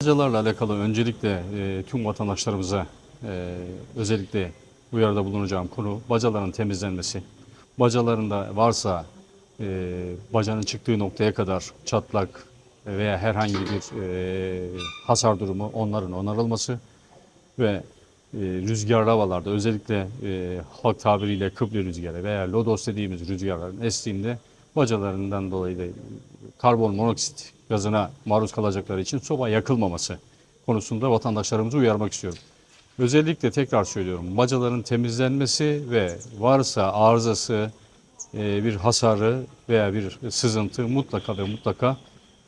Bacalarla alakalı öncelikle e, tüm vatandaşlarımıza e, özellikle uyarıda bulunacağım konu bacaların temizlenmesi. Bacalarında varsa e, bacanın çıktığı noktaya kadar çatlak veya herhangi bir e, hasar durumu onların onarılması ve e, rüzgarlı havalarda özellikle e, halk tabiriyle kıble rüzgarı veya lodos dediğimiz rüzgarların estiğinde bacalarından dolayı da karbon monoksit gazına maruz kalacakları için soba yakılmaması konusunda vatandaşlarımızı uyarmak istiyorum. Özellikle tekrar söylüyorum bacaların temizlenmesi ve varsa arızası, e, bir hasarı veya bir sızıntı mutlaka ve mutlaka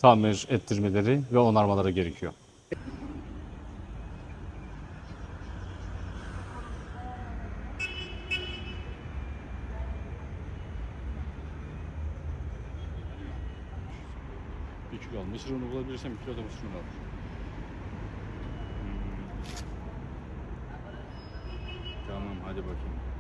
tamir ettirmeleri ve onarmaları gerekiyor. Bir kilo al. Mısır unu bulabilirsem bir kilo da mısır unu al. Hmm. Tamam hadi bakayım.